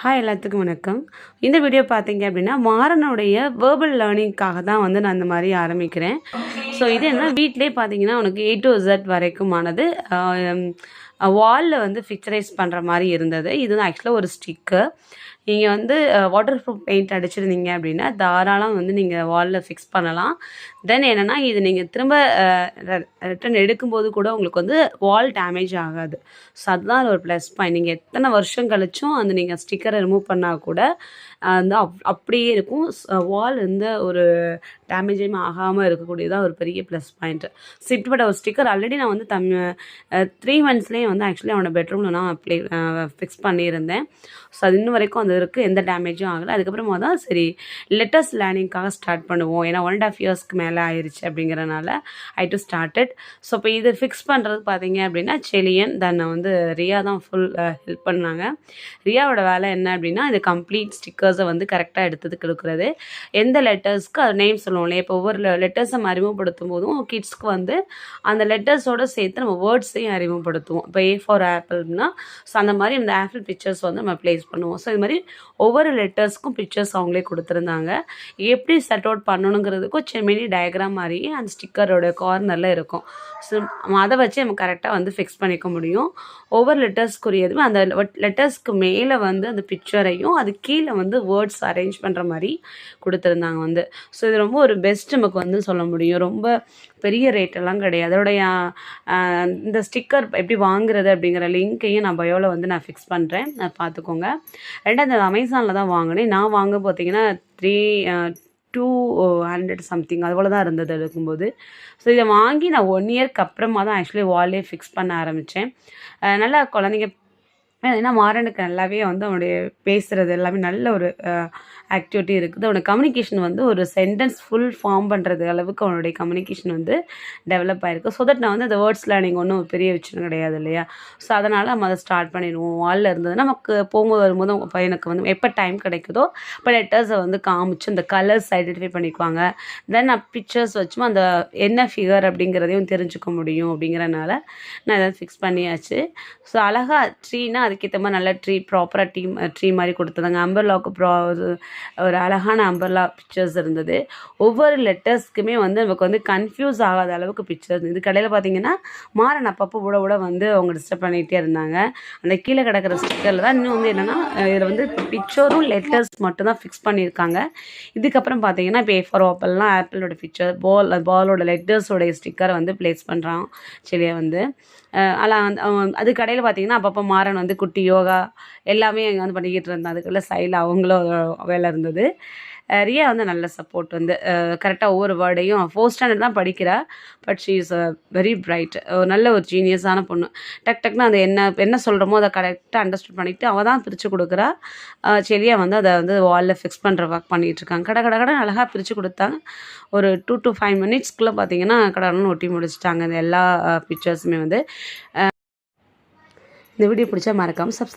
Hi எல்லாத்துக்கும் வணக்கம். இந்த வீடியோ பார்த்தீங்க அப்படின்னா மாறனுடைய வேர்பல் லேர்னிங்காக தான் வந்து நான் இந்த மாதிரி ஆரம்பிக்கிறேன். ஸோ இது என்ன வீட்டிலே பார்த்தீங்கன்னா உனக்கு ஏ டு Z வரைக்குமானது வாலில் வந்து ஃபிக்சரைஸ் பண்ணுற மாதிரி இருந்தது. இது ஆக்சுவலாக ஒரு ஸ்டிக்கு நீங்கள் வந்து வாட்டர் ப்ரூஃப் பெயிண்ட் அடிச்சிருந்தீங்க அப்படின்னா தாராளம் வந்து நீங்கள் வாலில் ஃபிக்ஸ் பண்ணலாம். தென் என்னென்னா இது நீங்கள் திரும்ப ரிட்டன் எடுக்கும்போது கூட உங்களுக்கு வந்து வால் டேமேஜ் ஆகாது. ஸோ அதுதான் ஒரு ப்ளஸ் பாயிண்ட் நீங்கள் எத்தனை வருஷம் கழிச்சும் அந்த நீங்கள் ஸ்டிக்கரை ரிமூவ் பண்ணால் கூட வந்து அப் அப்படியே இருக்கும். வால் வந்து ஒரு டேமேஜும் ஆகாமல் இருக்கக்கூடியதான் ஒரு பெரிய ப்ளஸ் பாயிண்ட்டு ஸோ இப்படிப்பட்ட ஒரு ஸ்டிக்கர் ஆல்ரெடி நான் வந்து தம் த்ரீ மந்த்ஸ்லேயே வந்து ஆக்சுவலி அவனோட பெட்ரூமில் நான் அப்ளை ஃபிக்ஸ் பண்ணியிருந்தேன். ஸோ அது இன்னும் வரைக்கும் அந்த இருக்குது எந்த டேமேஜும் ஆகலை. அதுக்கப்புறமா தான் சரி லெட்டர்ஸ் லேர்னிங்காக ஸ்டார்ட் பண்ணுவோம். ஏன்னா ஒன் அண்ட் ஆஃப் இயர்ஸ்க்கு மேலே ஆயிடுச்சு அப்படிங்கிறனால ஐ டு ஸ்டார்டட் ஸோ இப்போ இது ஃபிக்ஸ் பண்ணுறது பார்த்தீங்க அப்படின்னா செலியன் தன்னை வந்து ரியா தான் ஃபுல் ஹெல்ப் பண்ணாங்க. ரியாவோட வேலை என்ன அப்படின்னா இது கம்ப்ளீட் ஸ்டிக்கர்ஸை வந்து கரெக்டாக எடுத்தது கொடுக்குறது. எந்த லெட்டர்ஸ்க்கு அது நேம் சொல்லுவோம் இல்லையா இப்போ ஒவ்வொரு லெட்டர்ஸை நம்ம அறிமுகப்படுத்தும் போதும் கிட்ஸ்க்கு வந்து அந்த லெட்டர்ஸோடு சேர்த்து நம்ம வேர்ட்ஸையும் அறிமுகப்படுத்துவோம். இப்போ ஏ ஃபார் ஆப்பிள்னா ஸோ அந்த மாதிரி இந்த ஆப்பிள் பிக்சர்ஸ் வந்து நம்ம ப்ளேஸ் பண்ணுவோம். ஸோ இது மாதிரி ஒவ்வொரு லெட்டர்ஸ்க்கும் பிக்சர்ஸ் அவங்களே கொடுத்துருந்தாங்க. எப்படி செட் அவுட் பண்ணணுங்கிறதுக்கும் செமினி டயக்ராம் மாதிரியே அந்த ஸ்டிக்கரோட கார்னரில் இருக்கும். ஸோ அதை வச்சு நம்ம கரெக்டாக வந்து ஃபிக்ஸ் பண்ணிக்க முடியும். ஒவ்வொரு லெட்டர்ஸ்க்குரியதுமே அந்த லெட்டர்ஸ்க்கு மேலே வந்து அந்த பிக்சரையும் அது கீழே வந்து வேர்ட்ஸ் அரேஞ்ச் பண்ணுற மாதிரி கொடுத்துருந்தாங்க வந்து. ஸோ இது ரொம்ப ஒரு பெஸ்ட் நமக்கு வந்து சொல்ல முடியும். ரொம்ப பெரிய ரேட்டெல்லாம் கிடையாது. அதோடைய இந்த ஸ்டிக்கர் எப்படி வாங்குறது அப்படிங்கிற லிங்க்கையும் நான் பயோவில் வந்து நான் ஃபிக்ஸ் பண்ணுறேன் பார்த்துக்கோங்க. ரெண்டாவது அமேசானில் தான் வாங்கினேன். நான் வாங்க பார்த்தீங்கன்னா த்ரீ டூ ஹண்ட்ரட் சம்திங் அதுபோல் தான் இருந்தது எடுக்கும்போது. ஸோ இதை வாங்கி நான் ஒன் இயர்க்கு அப்புறமா தான் ஆக்சுவலி வாலே ஃபிக்ஸ் பண்ண ஆரம்பித்தேன் நல்லா குழந்தைங்க ஏன்னா மாறனுக்கு நல்லாவே வந்து அவனுடைய பேசுகிறது எல்லாமே நல்ல ஒரு ஆக்டிவிட்டி இருக்குது. அவனோட கம்யூனிகேஷன் வந்து ஒரு சென்டென்ஸ் ஃபுல் ஃபார்ம் பண்ணுறது அளவுக்கு அவனுடைய கம்யூனிகேஷன் வந்து டெவலப் ஆகிருக்கு ஸோ தட் நான் வந்து அந்த வேர்ட்ஸ் லேர்னிங் ஒன்றும் பெரிய விஷயம் கிடையாது இல்லையா? ஸோ அதனால் நம்ம அதை ஸ்டார்ட் பண்ணிடுவோம். வாலில் இருந்தது நமக்கு போகும்போது வரும்போது உங்கள் பையனுக்கு வந்து எப்போ டைம் கிடைக்குதோ இப்போ லெட்டர்ஸை வந்து காமிச்சு அந்த கலர்ஸ் ஐடென்டிஃபை பண்ணிக்குவாங்க. தென் நான் பிக்சர்ஸ் வச்சும் அந்த என்ன ஃபிகர் அப்படிங்கிறதையும் தெரிஞ்சுக்க முடியும் அப்படிங்கிறனால நான் அதை ஃபிக்ஸ் பண்ணியாச்சு. ஸோ அழகாக ட்ரீனா அது அதுக்கேற்ற மாதிரி நல்ல ட்ரீ ப்ராப்பராக டீம் ட்ரீ மாதிரி கொடுத்துருந்தாங்க. அம்பர்லாக்கு ப்ரா ஒரு அழகான அம்பர்லா பிக்சர்ஸ் இருந்தது. ஒவ்வொரு லெட்டர்ஸ்க்குமே வந்து நமக்கு வந்து கன்ஃபியூஸ் ஆகாத அளவுக்கு பிக்சர்ஸ் இது கடையில் பார்த்தீங்கன்னா மாறன் அப்பப்போ விட விட வந்து அவங்க டிஸ்டர்ப் பண்ணிகிட்டே இருந்தாங்க. அந்த கீழே கிடக்கிற ஸ்டிக்கரில் தான் இன்னும் வந்து என்னென்னா இதில் வந்து பிக்சரும் லெட்டர்ஸ் மட்டும் தான் ஃபிக்ஸ் பண்ணியிருக்காங்க. இதுக்கப்புறம் பார்த்தீங்கன்னா இப்போ ஏ ஃபார் ஆப்பிள்லாம் ஆப்பிளோட பிக்சர் பால் பாலோட லெட்டர்ஸோடைய ஸ்டிக்கரை வந்து ப்ளேஸ் பண்ணுறான் சரியா வந்து. அதெல்லாம் அது கடையில் பார்த்தீங்கன்னா அப்பப்போ மாறன் வந்து குட்டி யோகா எல்லாமே அங்கே வந்து பண்ணிக்கிட்டு இருந்தேன். அதுக்குள்ளே சைடில் அவங்களும் வேலை இருந்தது. ரியா வந்து நல்ல சப்போர்ட் வந்து கரெக்டாக ஒவ்வொரு வேர்டையும் ஃபோர்த் ஸ்டாண்டர்ட் தான் படிக்கிறா. But she is a very bright ஒரு நல்ல ஒரு ஜீனியஸான பொண்ணு. டக் டக்னு அதை என்ன என்ன சொல்கிறோமோ அதை கரெக்டாக அண்டர்ஸ்டாண்ட் பண்ணிவிட்டு அவள் தான் பிரித்து கொடுக்குறா. செடியாக வந்து அதை வந்து வாலில் ஃபிக்ஸ் பண்ணுற ஒர்க் பண்ணிகிட்ருக்காங்க கடை கடை கடை அழகாக பிரித்து கொடுத்தாங்க ஒரு டூ டு ஃபைவ் மினிட்ஸ்க்குள்ளே பார்த்தீங்கன்னா கடவுள்னு ஒட்டி முடிச்சிட்டாங்க. இந்த எல்லா பிக்சர்ஸுமே வந்து. இந்த வீடியோ பிடிச்சா மறக்காமல் சப்ஸ்